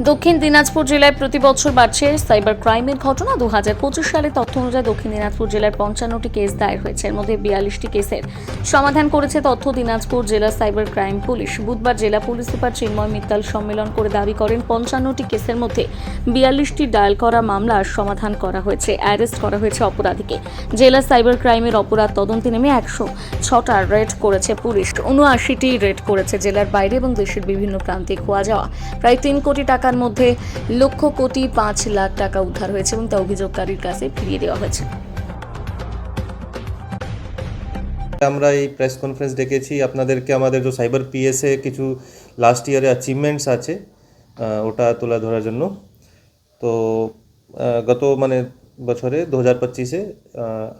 দক্ষিণ দিনাজপুর জেলায় প্রতি বছর বাড়ছে সাইবার ক্রাইমের ঘটনা। দু হাজার পঁচিশ সালে তথ্য অনুযায়ী দক্ষিণ দিনাজপুর জেলার পঞ্চান্নটি কেস দায়ের হয়েছে। এর মধ্যে বিয়াল্লিশটি কেসের সমাধান করেছে তথ্য দিনাজপুর জেলা সাইবার ক্রাইম পুলিশ। বুধবার জেলা পুলিশ সুপার চিন্ময় মিত্তাল সম্মেলন করে দাবি করেন, পঞ্চান্নটি কেসের মধ্যে বিয়াল্লিশটি ডায়াল করা মামলার সমাধান করা হয়েছে, অ্যারেস্ট করা হয়েছে অপরাধীকে। জেলা সাইবার ক্রাইমের অপরাধ তদন্তে নেমে একশো ছটা রেড করেছে পুলিশ। উনআশিটি রেড করেছে জেলার বাইরে এবং দেশের বিভিন্ন প্রান্তে খোয়া যাওয়া। প্রায় তিন কোটি টাকার মধ্যে লক্ষ কোটি পাঁচ লাখ টাকা উদ্ধার হয়েছে এবং তা অভিযোগকারীর কাছে ফিরিয়ে দেওয়া হয়েছে। আমরা এই প্রেস কনফারেন্স ডেকেছি। আপনাদেরকে আমাদের যে সাইবার পিএসএ কিছু লাস্ট ইয়ারে অ্যাচিভমেন্টস আছে ওটা তোলা ধরার জন্য। তো গত মানে বছরে দু হাজার পঁচিশে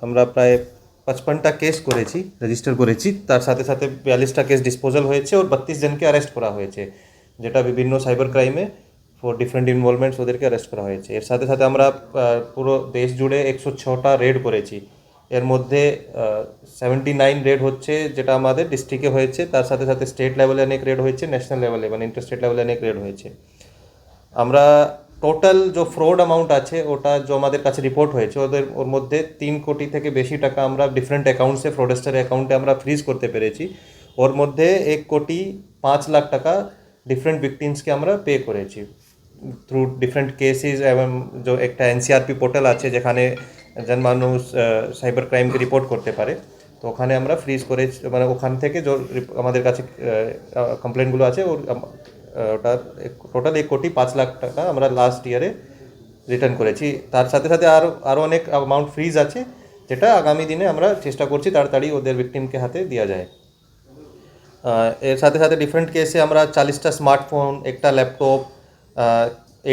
আমরা প্রায় পঁচপনটা কেস করেছি রেজিস্টার করেছি। তার সাথে সাথে বিয়াল্লিশটা কেস ডিসপোজাল হয়েছে, ওর বত্রিশ জনকে অ্যারেস্ট করা হয়েছে, যেটা বিভিন্ন সাইবার ক্রাইমে ফর ডিফারেন্ট ইনভলভমেন্টস ওদেরকে অ্যারেস্ট করা হয়েছে। এর সাথে সাথে আমরা পুরো দেশ জুড়ে একশো ছটা রেড করেছি। এর মধ্যে সেভেন্টি নাইন রেড হচ্ছে যেটা আমাদের ডিস্ট্রিক্টে হয়েছে। তার সাথে সাথে স্টেট লেভেলে অনেক রেড হয়েছে ন্যাশনাল লেভেলে মানে ইন্টার স্টেট লেভেলে অনেক রেড হয়েছে। আমরা টোটাল যে ফ্রড অ্যামাউন্ট আছে, ওটা যে আমাদের কাছে রিপোর্ট হয়েছে, ওদের, ওর মধ্যে তিন কোটি থেকে বেশি টাকা আমরা ডিফারেন্ট অ্যাকাউন্টসে ফ্রডেস্টার অ্যাকাউন্টে আমরা ফ্রিজ করতে পেরেছি। ওর মধ্যে এক কোটি পাঁচ লাখ টাকা ডিফারেন্ট ভিকটিমসকে আমরা পে করেছি। থ্রু ডিফারেন্ট কেসেস এবং যে একটা এনসিআরপি পোর্টাল আছে যেখানে যেন মানুষ সাইবার ক্রাইমকে রিপোর্ট করতে পারে, তো ওখানে আমরা ফ্রিজ করে মানে ওখান থেকে যে আমাদের কাছে কমপ্লেনগুলো আছে, ওর ওটা টোটাল এক কোটি পাঁচ লাখ টাকা আমরা লাস্ট ইয়ারে রিটার্ন করেছি। তার সাথে সাথে আরও আরও অনেক অ্যামাউন্ট ফ্রিজ আছে, যেটা আগামী দিনে আমরা চেষ্টা করছি তাড়াতাড়ি ওদের ভিকটিমকে হাতে দেওয়া যায়। এর সাথে সাথে ডিফারেন্ট কেসে আমরা চালিশটা স্মার্টফোন একটা ল্যাপটপ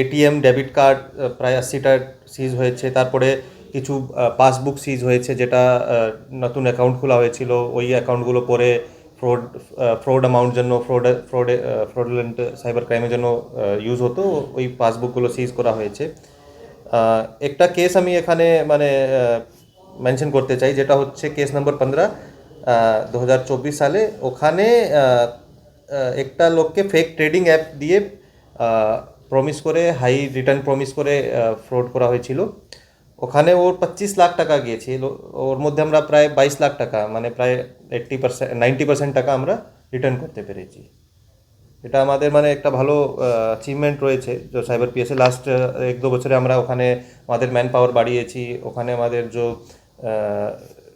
এটিএম ডেবিট কার্ড প্রায় আশিটা সিজ হয়েছে। তারপরে কিছু পাসবুক সিজ হয়েছে, যেটা নতুন অ্যাকাউন্ট খোলা হয়েছিল। ওই অ্যাকাউন্টগুলো পরে ফ্রড ফ্রড অ্যামাউন্ট জন্য ফ্রড ফ্রডে ফ্রডলেন্ট সাইবার ক্রাইমের জন্য ইউজ হতো। ওই পাসবুকগুলো সিজ করা হয়েছে। একটা কেস আমি এখানে মানে মেনশন করতে চাই, যেটা হচ্ছে কেস নম্বর পনেরো দু সালে। ওখানে একটা লোককে ফেক ট্রেডিং অ্যাপ দিয়ে প্রমিস করে হাই রিটার্ন প্রমিস করে ফ্রড করা হয়েছিল। ওখানে ওর পঁচিশ লাখ টাকা গিয়েছিল। ওর মধ্যে আমরা প্রায় বাইশ লাখ টাকা মানে প্রায় এইট্টি পার্সেন্ট নাইনটি পার্সেন্ট টাকা আমরা রিটার্ন করতে পেরেছি। এটা আমাদের মানে একটা ভালো অ্যাচিভমেন্ট রয়েছে। যে সাইবার পিএসএ লাস্ট এক দু বছরে আমরা ওখানে আমাদের ম্যান পাওয়ার বাড়িয়েছি। ওখানে আমাদের যে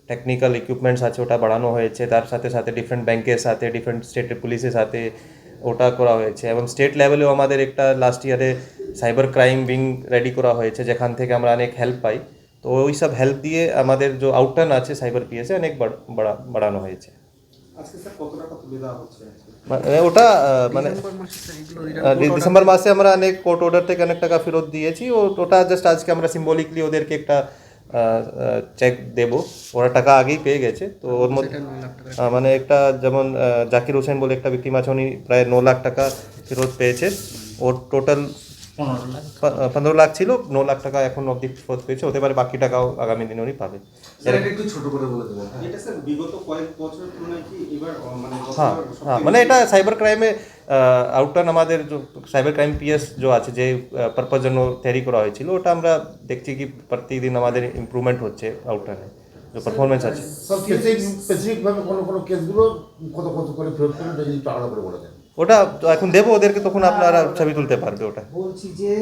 টেকনিক্যাল ইকুইপমেন্টস আছে, ওটা বাড়ানো হয়েছে। তার সাথে সাথে ডিফারেন্ট ব্যাংকের সাথে ডিফারেন্ট স্টেটের পুলিশের সাথে ওটা করা হয়েছে এবং স্টেট লেভেলেও আমাদের একটা লাস্ট ইয়ারে সাইবার ক্রাইম উইং রেডি করা হয়েছে যেখান থেকে আমরা অনেক হেল্প পাই। তো ওই সব হেল্প দিয়ে আমাদের যে আউটটার্ন আছে সাইবার পিএসএ অনেক বাড়ানো হয়েছে। ওটা মানে ডিসেম্বর মাসে আমরা অনেক কোর্ট অর্ডার থেকে অনেক টাকা ফেরত দিয়েছি। ও ওটা জাস্ট আজকে আমরা সিম্বলিকলি ওদেরকে একটা চেক দেব। ওরা টাকা আগেই পেয়ে গেছে তো ওর মধ্যে মানে একটা যেমন জাকির হোসেন বলে একটা ব্যক্তি মাছ উনি প্রায় ন লাখ টাকা ফেরত পেয়েছে। ওর টোটাল পনেরো লাখ। ছিল ন লাখ টাকা এখন অবধি ফেরত পেয়েছে হতে পারে বাকি টাকাও আগামী দিনে উনি পাবে। একটু ছোট করে বলে দেবেন এটা স্যার বিগত কয়েক বছরের তুলনায় কি এবার মানে হ্যাঁ হ্যাঁ মানে এটা সাইবার ক্রাইমে আউটটার্ন আমাদের যে সাইবার ক্রাইম পিএস যে আছে যে পারপাস জন্য তৈরি করা হয়েছিল ওটা আমরা দেখছি কি প্রতিদিন আমাদের ইমপ্রুভমেন্ট হচ্ছে আউটটার্নে যে পারফরমেন্স আছে। স্পেসিফিক স্পেসিফিকভাবে কোনো কোনো কেসগুলো কত কত করে ফেরত এটা যদি একটু আলাদা করে বলে দেন। ওটা এখন দেবো ওদেরকে তখন আপনারা ছবি তুলতে পারবে ওটা। বলছি যে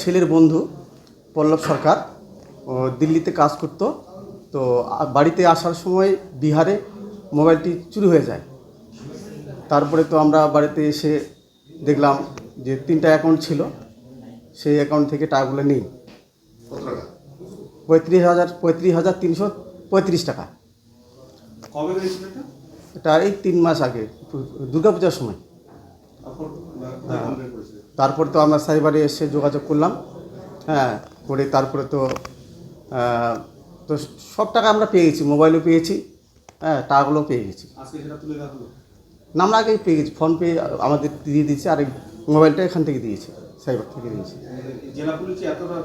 ছেলের বন্ধু পল্লব সরকার ও দিল্লিতে কাজ করতো তো বাড়িতে আসার সময় বিহারে মোবাইলটি চুরি হয়ে যায়। তারপরে তো আমরা বাড়িতে এসে দেখলাম যে তিনটা অ্যাকাউন্ট ছিল সেই অ্যাকাউন্ট থেকে টাকাগুলো নেই। পঁয়ত্রিশ হাজার পঁয়ত্রিশ হাজার তিনশো পঁয়ত্রিশ টাকা। কবে হয়েছিল এটা এই তিন মাস আগে দুর্গাপূজার সময়। করেছিল তারপর তো আমরা সাইবারে এসে যোগাযোগ করলাম। হ্যাঁ করে তারপরে তো তো সব টাকা আমরা পেয়ে গেছি মোবাইলও পেয়েছি হ্যাঁ টাকাগুলো পেয়ে গেছি। না আমরা আগেই পেয়ে গেছি ফোনপে আমাদের দিয়ে দিয়েছে আর মোবাইলটা এখান থেকে দিয়েছে। সাইবার থেকে দিয়েছে জেলা পুলিশ এতটা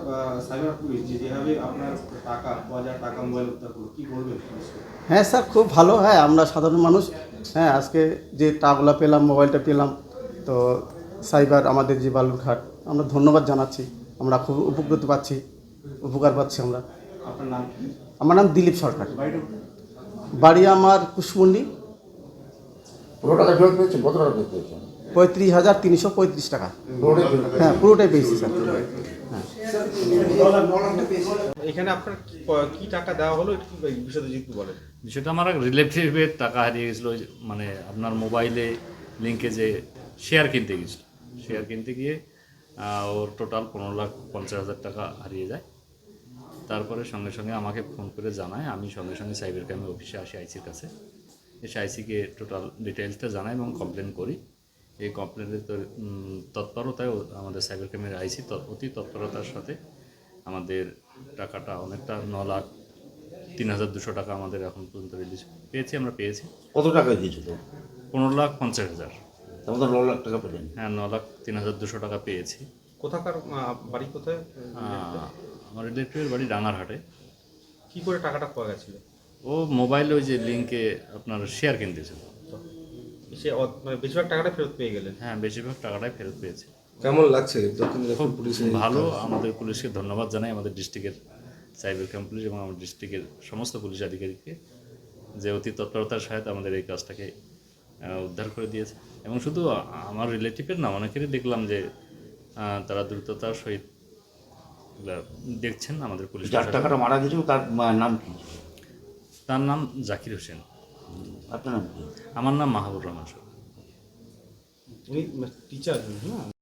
সাইবার পুলিশ যেভাবে আপনার টাকা দু হাজার টাকা মোবাইল উদ্ধার করল কি বলবেন হ্যাঁ স্যার খুব ভালো। হ্যাঁ আমরা সাধারণ মানুষ। হ্যাঁ আজকে যে টাকাগুলো পেলাম মোবাইলটা পেলাম তো সাইবার আমাদের যে বালুরঘাট আমরা ধন্যবাদ জানাচ্ছি। আমরা খুব উপকৃত পাচ্ছি উপকার পাচ্ছি আমরা। আপনার নাম কি? আমার নাম দিলীপ সরকার। বাড়ি আমার কুশমন্ডি পুরো টাকা ফেরত পেয়েছেন? কত টাকা ফেরত পেয়েছেন? পঁয়ত্রিশ হাজার তিনশো পঁয়ত্রিশ টাকা। হ্যাঁ পুরোটাই পেয়েছি স্যার। এখানে আপনার কি- টাকা দেওয়া হলো? বিষয়টা যদি বলেন। বিষয়টা আমার এক রিলেটিভের টাকা হারিয়ে গেছিল ওই মানে আপনার মোবাইলে লিঙ্কে যে শেয়ার কিনতে গেছিল। শেয়ার কিনতে গিয়ে ওর টোটাল পনেরো লাখ পঞ্চাশ হাজার টাকা হারিয়ে যায়। তারপরে সঙ্গে সঙ্গে আমাকে ফোন করে জানায়। আমি সঙ্গে সঙ্গে সাইবার ক্রাইমের অফিসে আসি আইসির কাছে। এসে আইসিকে টোটাল ডিটেলসটা জানাই এবং কমপ্লেন করি। এই কমপ্লেনের তৎপরতায় ও- আমাদের সাইবার ক্রাইমের আইসি অতি তৎপরতার সাথে আমাদের টাকাটা অনেকটা ন লাখ তিন হাজার দুশো টাকা আমাদের এখন পর্যন্ত রিলিজ পেয়েছি আমরা পেয়েছি। কত টাকা দিয়েছিল পনেরো লাখ পঞ্চাশ হাজার। মধ্যে ন লাখ টাকা পেলেন। হ্যাঁ ন লাখ তিন হাজার দুশো টাকা পেয়েছি। কোথাকার বাড়ি কোথায়? আমার রিলেটিভের বাড়ি ডাঙারহাটে কি করে টাকাটা পাওয়া গেছিল? ও মোবাইলে ওই যে লিঙ্কে আপনার শেয়ার কিনতেছিল। সে মানে বেশিরভাগ টাকাটা ফেরত পেয়ে গেলেন। হ্যাঁ বেশিরভাগ টাকাটাই ফেরত পেয়েছে। কেমন লাগছে দক্ষিণ খুব ভালো আমাদের পুলিশকে ধন্যবাদ জানাই আমাদের ডিস্ট্রিক্টের সাইবার ক্রাইম পুলিশ এবং আমার ডিস্ট্রিক্টের সমস্ত পুলিশ আধিকারিককে যে অতি তৎপরতার সহায়তা আমাদের এই কাজটাকে উদ্ধার করে দিয়েছে। এবং শুধু আমার রিলেটিভের না অনেকেরই দেখলাম যে তারা দ্রুততার সহিত দেখছেন আমাদের পুলিশ যার টাকাটা মারা গেছিল তার নাম কি? তার নাম জাকির হোসেন। আপনার নাম কি আমার নাম মাহবুর রহমান সরকার। উনি টিচার না